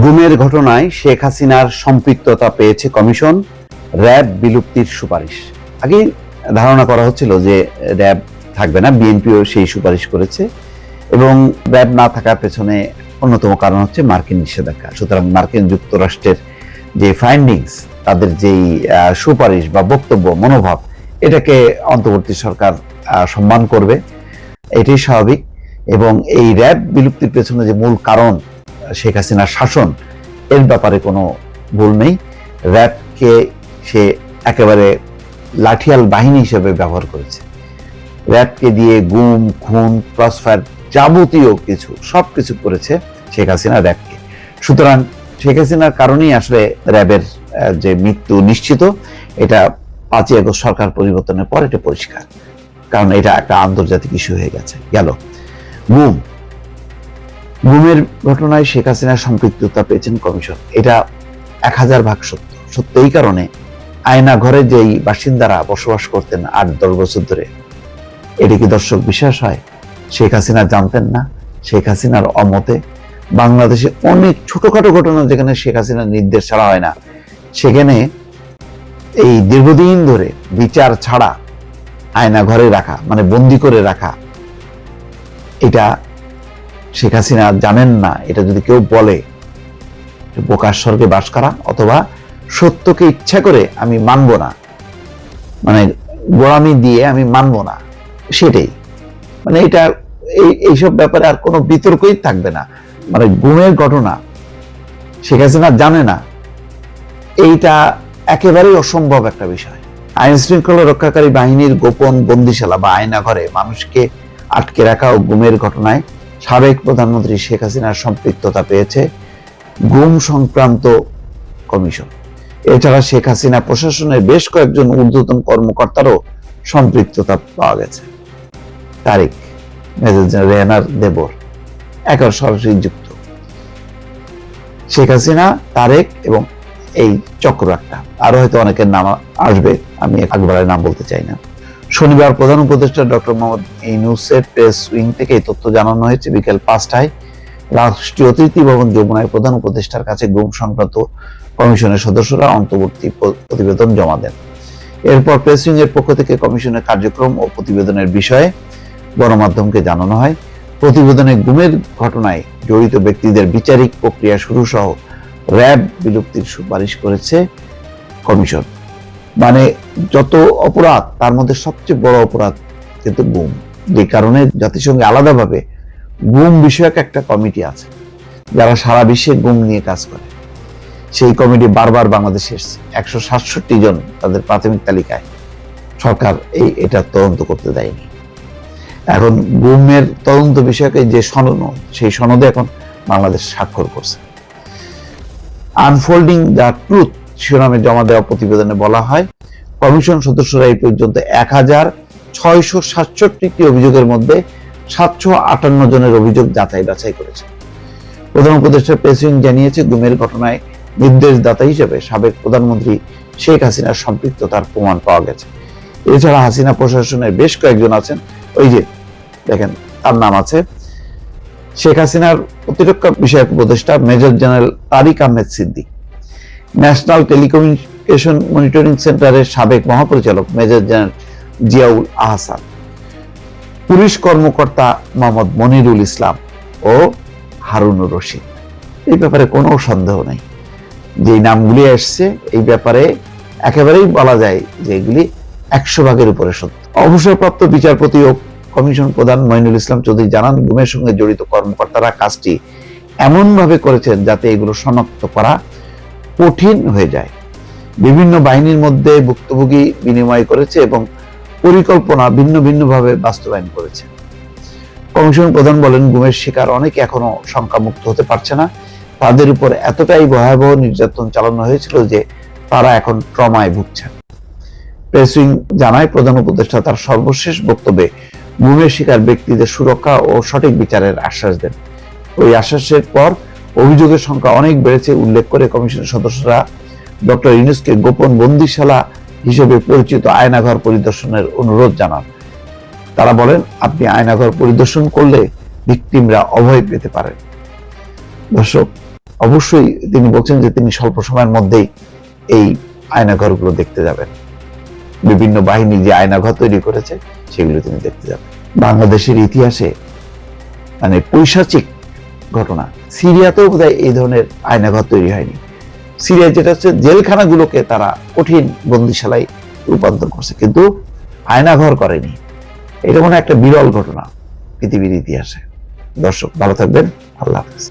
গুমের ঘটনায় শেখ হাসিনার সম্পৃক্ততা পেয়েছে কমিশন, র্যাব বিলুপ্তির সুপারিশ। আগে ধারণা করা হচ্ছিল যে র্যাব থাকবে না, বিএনপিও সেই সুপারিশ করেছে এবং র্যাব না থাকার পেছনে অন্যতম কারণ হচ্ছে মার্কিন নিষেধাজ্ঞা। সুতরাং মার্কিন যুক্তরাষ্ট্রের যে ফাইন্ডিংস তাদের যেই সুপারিশ বা বক্তব্য, মনোভাব, এটাকে অন্তর্বর্তী সরকার সম্মান করবে। এটাই স্বাভাবিক এবং এই র্যাব বিলুপ্তির পেছনে যে মূল কারণ শেখ হাসিনার শাসন, এর ব্যাপারে কোনো ভুল নেই। র্যাবকে সে একেবারে লাঠিয়াল বাহিনী হিসেবে ব্যবহার করেছে। র্যাবকে দিয়ে গুম, খুন, ক্রসফায়ার যাবতীয় কিছু সব কিছু করেছে শেখ হাসিনা র্যাবকে। সুতরাং শেখ হাসিনার কারণেই আসলে র্যাবের যে মৃত্যু নিশ্চিত, এটা পাঁচই আগস্ট সরকার পরিবর্তনের পর এটা পরিষ্কার। কারণ এটা একটা আন্তর্জাতিক ইস্যু হয়ে গেছে। গেল। গুম। গুমের ঘটনায় শেখ হাসিনার সম্পৃক্ততা পেয়েছেন কমিশন। এটা এক হাজার ভাগ সত্য। সত্য এই কারণে আয়না ঘরে যেই বাসিন্দারা বসবাস করতেন আট, দশ বছর ধরে, এটি কি দর্শক বিশ্বাস হয়? শেখ হাসিনা জানতেন না? শেখ হাসিনার অমতে বাংলাদেশে অনেক ছোটখাটো ঘটনা যেখানে শেখ হাসিনার নির্দেশ ছাড়া হয় না। সেখানে এই দীর্ঘদিন ধরে বিচার ছাড়া আয়না ঘরে রাখা মানে বন্দি করে রাখা, এটা শেখ হাসিনা জানেন না, এটা যদি কেউ বলে বোকার স্বর্গে বাস করা, অথবা সত্যকে ইচ্ছা করে আমি মানব না মানে গোড়ামি দিয়ে আমি মানব না, সেটাই। মানে এটা, এই, এইসব ব্যাপারে আর কোনো বিতর্কই থাকবে না। মানে গুমের ঘটনা, শেখ হাসিনা জানে না, এইটা একেবারেই অসম্ভব একটা বিষয়। আইন শৃঙ্খলা রক্ষাকারী বাহিনীর গোপন বন্দিশালা বা আয়না ঘরে মানুষকে আটকে রাখা ও গুমের ঘটনায় সাবেক প্রধানমন্ত্রী শেখ হাসিনার সম্পৃক্ততা পেয়েছে গুম সংক্রান্ত কমিশন। এছাড়া শেখ হাসিনা প্রশাসনের বেশ কয়েকজন ঊর্ধ্বতন কর্মকর্তারও সম্পৃক্ততা পাওয়া গেছে। তারিখ মেজর রেহানার দেবর, একেবারে সরাসরি যুক্ত। শেখ হাসিনা, তারেক এবং এই চক্র একটা আরও হয়তো অনেকের নাম আসবে, আমি একবারের নাম বলতে চাই না। শনিবার প্রধান উপদেষ্টা ডক্টর মোহাম্মদ ইউনুসের প্রেস উইং থেকে এই তথ্য জানানো হয়েছে। বিকেল পাঁচটায় রাষ্ট্রীয় অতিথি ভবন যমুনায় প্রধান উপদেষ্টার কাছে গুম সংক্রান্ত কমিশনের সদস্যরা অন্তর্বর্তী প্রতিবেদন জমা দেন। এরপর প্রেস উইং এর পক্ষ থেকে কমিশনের কার্যক্রম ও প্রতিবেদনের বিষয়ে গণমাধ্যমকে জানানো হয়। প্রতিবেদনে গুমের ঘটনায় জড়িত ব্যক্তিদের বিচারিক প্রক্রিয়া শুরু সহ র্যাব বিলুপ্তির সুপারিশ করেছে কমিশন। মানে যত অপরাধ, তার মধ্যে সবচেয়ে বড় অপরাধ কিন্তু গুম। যে কারণে জাতিসংঘে আলাদাভাবে গুম বিষয়ক একটা কমিটি আছে, যারা সারা বিশ্বে গুম নিয়ে কাজ করে। সেই কমিটি বারবার বাংলাদেশে এসেছে। একশো সাতষট্টি জন তাদের প্রাথমিক তালিকায় সরকার এই, এটা তদন্ত করতে দেয়নি। এখন গুমের তদন্ত বিষয়ক যে সনদ, সেই সনদে এখন বাংলাদেশ স্বাক্ষর করছে। আনফোল্ডিং দ্য ট্রুথ শিরোনামে জমা দেওয়া প্রতিবেদনে বলা হয়, কমিশন সদস্যরা এই পর্যন্ত এক হাজার ছয়শো সাতষট্টিটি অভিযোগের মধ্যে সাতশো আটান্ন জনের অভিযোগ যাচাই বাছাই করেছে। প্রধান উপদেষ্টা প্রেসিং জানিয়েছে, গুমের ঘটনায় নির্দেশদাতা হিসেবে সাবেক প্রধানমন্ত্রী শেখ হাসিনার সম্পৃক্ততার প্রমাণ পাওয়া গেছে। এছাড়া হাসিনা প্রশাসনের বেশ কয়েকজন আছেন। ওই যে, দেখেন, তার নাম আছে শেখ হাসিনার প্রতিরক্ষা বিষয়ক উপদেষ্টা major general Tarik Ahmed Siddique. National telecommunication monitoring সেন্টারের সাবেক মহাপরিচালক major general Ziaul Ahsan, police কর্মকর্তা মোহাম্মদ মনিরুল ইসলাম ও হারুনুর রশিদ। এই ব্যাপারে কোনো সন্দেহ নেই। যে নামগুলি আসছে এই ব্যাপারে একেবারেই বলা যায় যে এগুলি একশো ভাগের উপরে সত্য। অবসরপ্রাপ্ত বিচারপতি ও কমিশন প্রধান মইনুল ইসলাম চৌধুরী জানান, গুমের সঙ্গে জড়িত কর্মকর্তারা কাজটি এমনভাবে করেছেন যাতে এগুলো শনাক্ত করা কঠিন হয়ে যায়। বিভিন্ন বাহিনীর মধ্যে ভুক্তভোগী বিনিময় করেছে এবং পরিকল্পনা ভিন্ন ভিন্নভাবে বাস্তবায়ন করেছে। কমিশন প্রধান বলেন, গুমের শিকার অনেকে এখনও সংখ্যামুক্ত হতে পারছে না। তাদের উপর এতটাই ভয়াবহ নির্যাতন চালানো হয়েছিল যে তারা এখন ট্রমায় ভুগছেন। প্রেসিং জানায়, প্রধান উপদেষ্টা তার সর্বশেষ বক্তব্যে গুমের শিকার ব্যক্তিদের সুরক্ষা ও সঠিক বিচারের আশ্বাস দেন। ওই আশ্বাসের পর অভিযোগের সংখ্যা অনেক বেড়েছে, উল্লেখ করে কমিশনের সদস্যরা ডক্টর ইউনুসকে গোপন বন্দিশালা হিসেবে পরিচিত আয়নাঘর পরিদর্শনের অনুরোধ জানান। তারা বলেন, আপনি আয়নাঘর পরিদর্শন করলে ভিকটিমরা অভয় পেতে পারেন। দর্শক, অবশ্যই তিনি বলছেন যে তিনি স্বল্প সময়ের মধ্যেই এই আয়নাঘরগুলো দেখতে যাবেন। বিভিন্ন বাহিনী যে আয়নাঘর তৈরি করেছে, সেগুলো তিনি দেখতে যাবেন। বাংলাদেশের ইতিহাসে মানে পৈশাচিক ঘটনা। সিরিয়াতেও বোধহয় এই ধরনের আয়নাঘর তৈরি হয়নি। সিরিয়া যেটা হচ্ছে জেলখানাগুলোকে তারা কঠিন বন্দিশালায় রূপান্তর করছে, কিন্তু আয়নাঘর করেনি। এটা মনে একটা বিরল ঘটনা পৃথিবীর ইতিহাসে। দর্শক, ভালো থাকবেন। আল্লাহ হাফিজ।